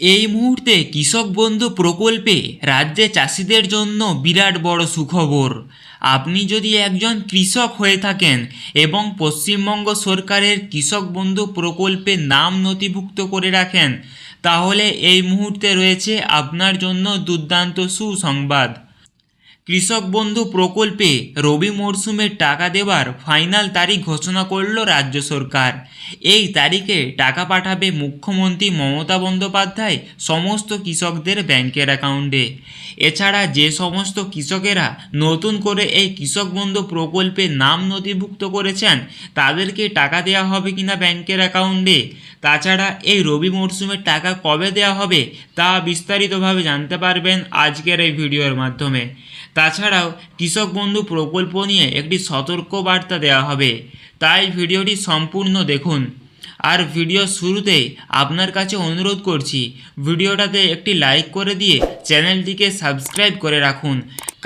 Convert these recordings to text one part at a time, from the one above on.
এই মুহূর্তে কৃষক বন্ধু প্রকল্পে রাজ্যে চাষিদের জন্য বিরাট বড় সুখবর। আপনি যদি একজন কৃষক হয়ে থাকেন এবং পশ্চিমবঙ্গ সরকারের কৃষক বন্ধু প্রকল্পে নাম নথিভুক্ত করে রাখেন, তাহলে এই মুহূর্তে রয়েছে আপনার জন্য দুর্দান্ত সুসংবাদ। কৃষক বন্ধু প্রকল্পে রবি মরশুমে টাকা দেওয়ার ফাইনাল তারিখ ঘোষণা করল রাজ্য সরকার। এই তারিখে টাকা পাঠাবে মুখ্যমন্ত্রী মমতা বন্দ্যোপাধ্যায় সমস্ত কৃষকদের ব্যাংকের অ্যাকাউন্টে। এছাড়া যে সমস্ত কৃষকেরা নতুন করে এই কৃষক বন্ধু প্রকল্পে নাম নথিভুক্ত করেছেন, তাদেরকে টাকা দেওয়া হবে কিনা ব্যাংকের অ্যাকাউন্টে? তাছাড়া এই রবি মরশুমের টাকা কবে দেওয়া হবে তা বিস্তারিতভাবে জানতে পারবেন আজকের এই ভিডিওর মাধ্যমে। তাছাড়াও কৃষক বন্ধু প্রকল্প নিয়ে একটি সতর্ক বার্তা দেওয়া হবে। তাই ভিডিওটি সম্পূর্ণ দেখুন। আর ভিডিও শুরুতেই আপনার কাছে অনুরোধ করছি, ভিডিওটাতে একটি লাইক করে দিয়ে চ্যানেলটিকে সাবস্ক্রাইব করে রাখুন।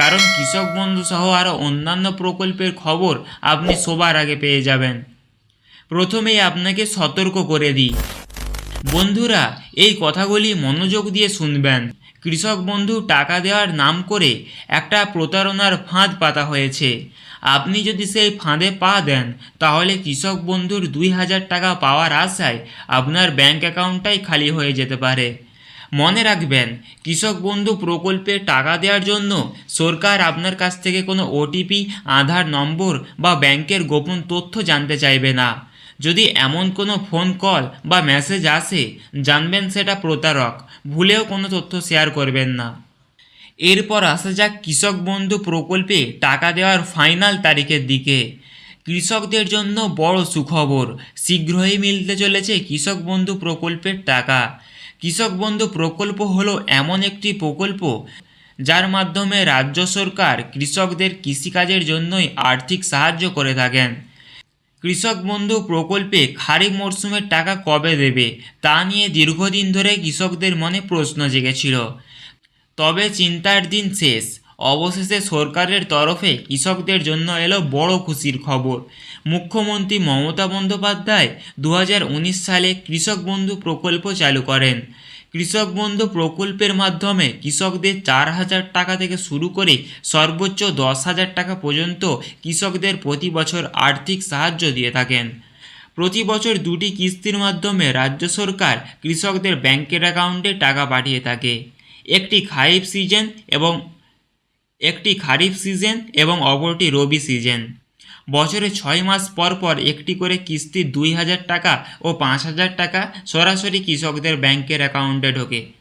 কারণ কৃষক বন্ধু সহ আরও অন্যান্য প্রকল্পের খবর আপনি সবার আগে পেয়ে যাবেন। প্রথমেই আপনাকে সতর্ক করে দিই। বন্ধুরা, এই কথাগুলি মনোযোগ দিয়ে শুনবেন। কৃষক বন্ধু টাকা দেওয়ার নাম করে একটা প্রতারণার ফাঁদ পাতা হয়েছে। আপনি যদি সেই ফাঁদে পা দেন, তাহলে কৃষক বন্ধুর দুই হাজার টাকা পাওয়ার আশায় আপনার ব্যাংক অ্যাকাউন্টটাই খালি হয়ে যেতে পারে। মনে রাখবেন, কৃষক বন্ধু প্রকল্পে টাকা দেওয়ার জন্য সরকার আপনার কাছ থেকে কোনো ওটিপি, আধার নম্বর বা ব্যাংকের গোপন তথ্য জানতে চাইবে না। যদি এমন কোনো ফোন কল বা মেসেজ আসে, জানবেন সেটা প্রতারক। ভুলেও কোনো তথ্য শেয়ার করবেন না। এরপর আসা যাক কৃষক বন্ধু প্রকল্পে টাকা দেওয়ার ফাইনাল তারিখের দিকে। কৃষকদের জন্য বড় সুখবর, শীঘ্রই মিলতে চলেছে কৃষক বন্ধু প্রকল্পের টাকা। কৃষক বন্ধু প্রকল্প হলো এমন একটি প্রকল্প যার মাধ্যমে রাজ্য সরকার কৃষকদের কৃষিকাজের জন্যই আর্থিক সাহায্য করে থাকেন। কৃষক বন্ধু প্রকল্পে খারিফ মরশুমের টাকা কবে দেবে, তা নিয়ে দীর্ঘদিন ধরে কৃষকদের মনে প্রশ্ন জেগেছিল। তবে চিন্তার দিন শেষ। অবশেষে সরকারের তরফে কৃষকদের জন্য এলো বড় খুশির খবর। মুখ্যমন্ত্রী মমতা বন্দ্যোপাধ্যায় দু হাজার উনিশ সালে কৃষক বন্ধু প্রকল্প চালু করেন। কৃষক বন্ধু প্রকল্পের মাধ্যমে কৃষকদের চার হাজার টাকা থেকে শুরু করে সর্বোচ্চ দশ হাজার টাকা পর্যন্ত কৃষকদের প্রতি বছর আর্থিক সাহায্য দিয়ে থাকেন। প্রতি বছর দুটি কিস্তির মাধ্যমে রাজ্য সরকার কৃষকদের ব্যাংকের অ্যাকাউন্টে টাকা পাঠিয়ে থাকে। একটি খারিফ সিজন এবং একটি খারিফ সিজন এবং অপরটি রবি সিজন। বছরে ছয় মাস পর পর একটি করে কিস্তি দুই হাজার টাকা ও পাঁচ হাজার টাকা সরাসরি কৃষকদের ব্যাংকের অ্যাকাউন্টে ঢোকে।